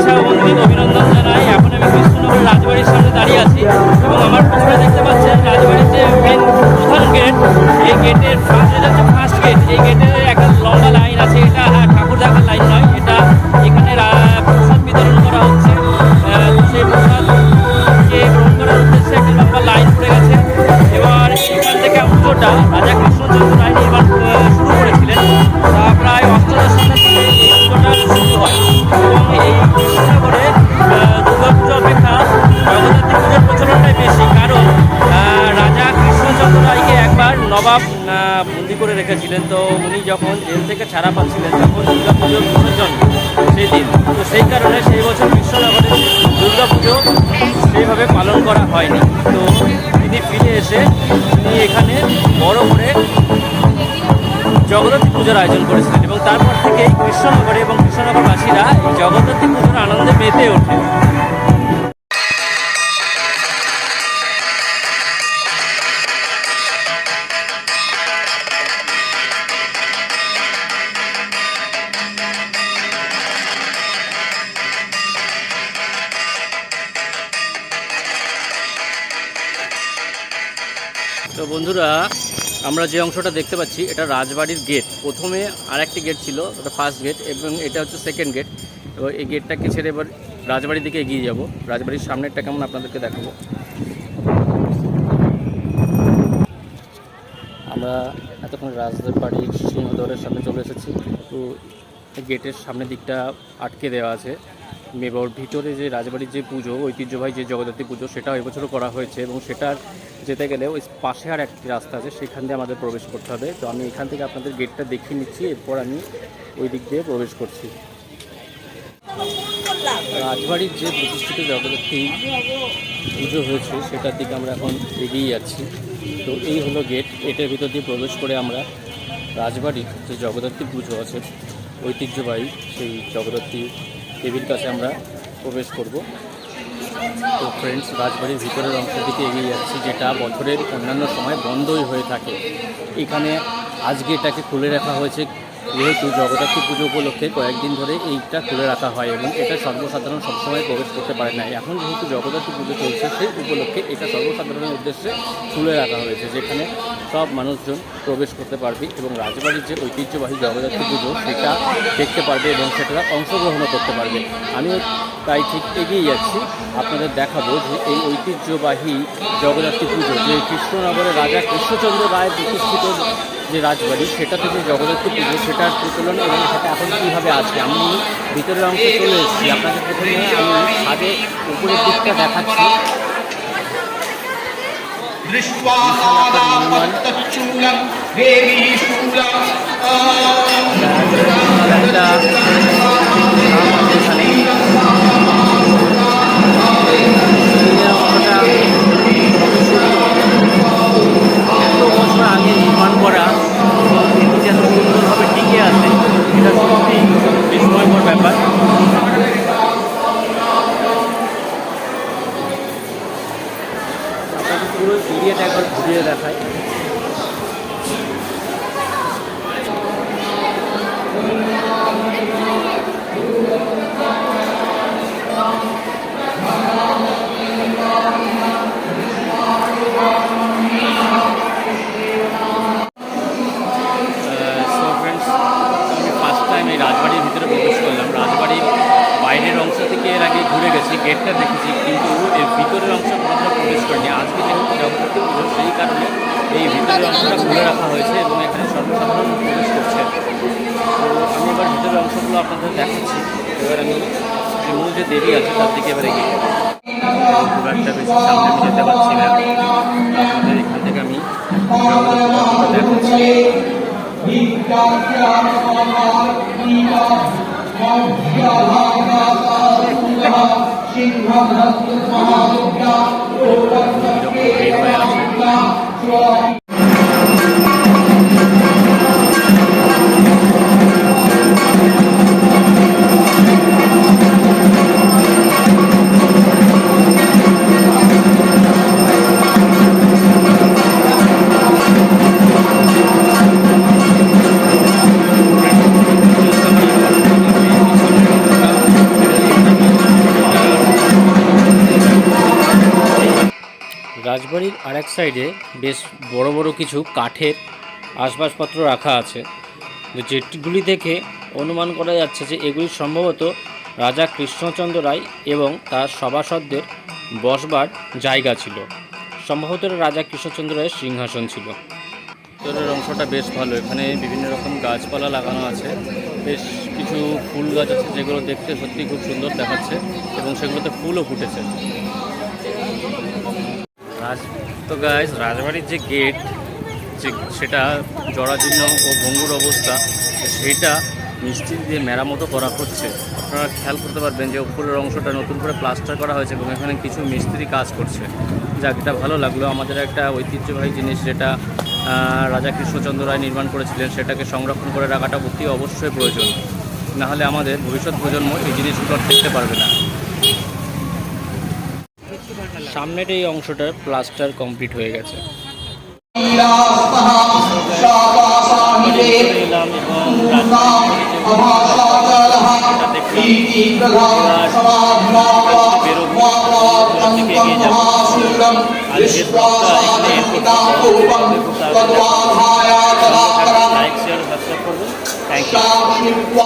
শুভেচ্ছা বন্ধুদের অভিনন্দন জানাই। এখন আমি কৃষ্ণনগর রাজবাড়ির সামনে দাঁড়িয়ে আছি এবং আমার পুকুরে দেখতে পাচ্ছেন রাজবাড়ির যে মেন প্রধান গেট এই গেটের ফার্স্ট হচ্ছে ফার্স্ট গেট এই গেটের একটা লম্বা লাইন জেল থেকে ছাড়া পাচ্ছিলেন তখন দুর্গা পুজোর বিসর্জন সেই দিন তো সেই কারণে সেই বছর বিশ্বনগরে দুর্গা পুজো সেইভাবে পালন করা হয়নি। তো তিনি ফিরে এসে তিনি এখানে বড় করে জগদ্ধাত্রী পুজোর আয়োজন করেছিলেন এবং তারপর থেকেই কৃষ্ণনগরে এবং কৃষ্ণনগরবাসীরা এই জগদ্ধাত্রী পুজোর আনন্দে মেতে ওঠে। তো বন্ধুরা, আমরা যে অংশটা দেখতে পাচ্ছি, এটা রাজবাড়ির গেট প্রথমে আরেকটি গেট ছিল, ওটা ফার্স্ট গেট এবং এটা হচ্ছে সেকেন্ড গেট তো এই গেটটাকে ছেড়ে এবার রাজবাড়ির দিকে এগিয়ে যাব? রাজবাড়ির সামনেরটা কেমন আপনাদেরকে দেখাবো? আমরা এতক্ষণ রাজবাড়ির সিংহদ্বারের সামনে চলে এসেছি। তো গেটের সামনের দিকটা আটকে দেওয়া আছে। এবার ভিতরে যে রাজবাড়ির যে পুজো, ঐতিহ্যবাহী যে জগদ্ধাত্রী পুজো, সেটা এবছরও করা হয়েছে এবং সেটার যেতে গেলে ওই পাশে আর একটি রাস্তা আছে, সেখান দিয়ে আমাদের প্রবেশ করতে হবে। তো আমি এখান থেকে আপনাদের গেটটা দেখিয়ে নিচ্ছি, এরপর আমি ওই দিক দিয়ে প্রবেশ করছি। রাজবাড়ির যে প্রতিষ্ঠিত জগদ্ধাত্রী পুজো হয়েছে, সেটার দিকে আমরা এখন এগিয়ে যাচ্ছি। তো এই হলো গেট এটার ভিতর দিয়ে প্রবেশ করে আমরা রাজবাড়ির যে জগদ্ধাত্রী পুজো আছে, ঐতিহ্যবাহী সেই জগদ্ধাত্রী দেবীর কাছে আমরা প্রবেশ করব। তো ফ্রেন্ডস রাজবাড়ির ভিতরের অংশের দিকে এগিয়ে যাচ্ছি, যেটা বছরের অন্যান্য সময় বন্ধই হয়ে থাকে। এখানে আজকে এটাকে খুলে রাখা হয়েছে যেহেতু জগদ্ধাত্রী পুজো উপলক্ষে কয়েকদিন ধরে এইটা খুলে রাখা হয় এবং এটা সর্বসাধারণ সবসময় প্রবেশ করতে পারে না। এখন যেহেতু জগদ্ধাত্রী পুজো চলছে, সেই উপলক্ষে এটা সর্বসাধারণের উদ্দেশ্যে খুলে রাখা হয়েছে, যেখানে সব মানুষজন প্রবেশ করতে পারবে এবং রাজবাড়ির যে ঐতিহ্যবাহী জগদ্ধাত্রী পুজো, সেটা দেখতে পারবে এবং সেটা অংশগ্রহণও করতে পারবে। আমিও তাই ঠিক এগিয়ে যাচ্ছি আপনাদের দেখাবো যে এই ঐতিহ্যবাহী জগদ্ধাত্রী পুজো, যে কৃষ্ণনগরের রাজা কৃষ্ণচন্দ্র রায় প্রতিষ্ঠিত যে রাজবাড়ি সেটা থেকে জগদ্ধাত্রী পুজো সেটার প্রচলন এবং সেটা এখন কীভাবে আছে? আমি ভিতরের অংশে চলে এসেছি। আপনাকে প্রথমে আমি আগে উপরের দিকটা দেখাচ্ছি। দৃষ্টি পুরো এরিয়াটা একবার ঘুরিয়ে দেখায় ঘুরে গেছি গেটটা দেখেছি, কিন্তু এর ভিতরের অংশ কোনোদিনও প্রবেশ করিনি। আজকে যেহেতু জগদ্ধাত্রী পুজো সেই কারণে এই ভিতরের অংশটা খুলে রাখা হয়েছে এবং এখানে সর্বসাধারণ প্রবেশ করছে। তো আমি এবার ভিতরের অংশগুলো আপনাদের দেখাচ্ছি। এবার আমি মূল যে দেরি আছে তার দিকে এবার এগিয়ে খুব একটা বেশি সামনে আমি যেতে পারছি না। আপনাদের এখান থেকে আমি দেখাচ্ছি। सिंहभस्त्वमहादुर्गा আছে এক সাইডে বেশ বড় বড় কিছু কাঠের আসবাবপত্র রাখা আছে। যেগুলি দেখে অনুমান করা যাচ্ছে যে এগুলি সম্ভবত রাজা কৃষ্ণচন্দ্র রায় এবং তার সভাসদদের বসবার জায়গা ছিল। সম্ভবত রাজা কৃষ্ণচন্দ্র রায়ের সিংহাসন ছিল। ভিতরের অংশটা বেশ ভালো। এখানে বিভিন্ন রকম গাছপালা লাগানো আছে। বেশ কিছু ফুল গাছ আছে যেগুলো দেখতে সত্যি খুব সুন্দর দেখাচ্ছে এবং সেগুলোতে ফুলও ফুটেছে। রাজ, তো গাইজ রাজবাড়ির যে গেট যে সেটা জরাজীর্ণ ও ভঙ্গুর অবস্থা, সেটা মিস্ত্রি দিয়ে মেরামতো করা হচ্ছে। আপনারা খেয়াল করতে পারবেন যে উপরের অংশটা নতুন করে প্লাস্টার করা হয়েছে এবং এখানে কিছু মিস্ত্রি কাজ করছে। যাক, এটা ভালো লাগল। আমাদের একটা ঐতিহ্যবাহী জিনিস যেটা রাজা কৃষ্ণচন্দ্র রায় নির্মাণ করেছিলেন, সেটাকে সংরক্ষণ করে রাখাটা অতি অবশ্যই প্রয়োজন। নাহলে আমাদের ভবিষ্যৎ প্রজন্ম এই জিনিসগুলো দেখতে পারবে না। সামনের এই অংশটার প্লাস্টার কমপ্লিট হয়ে গেছে। Like share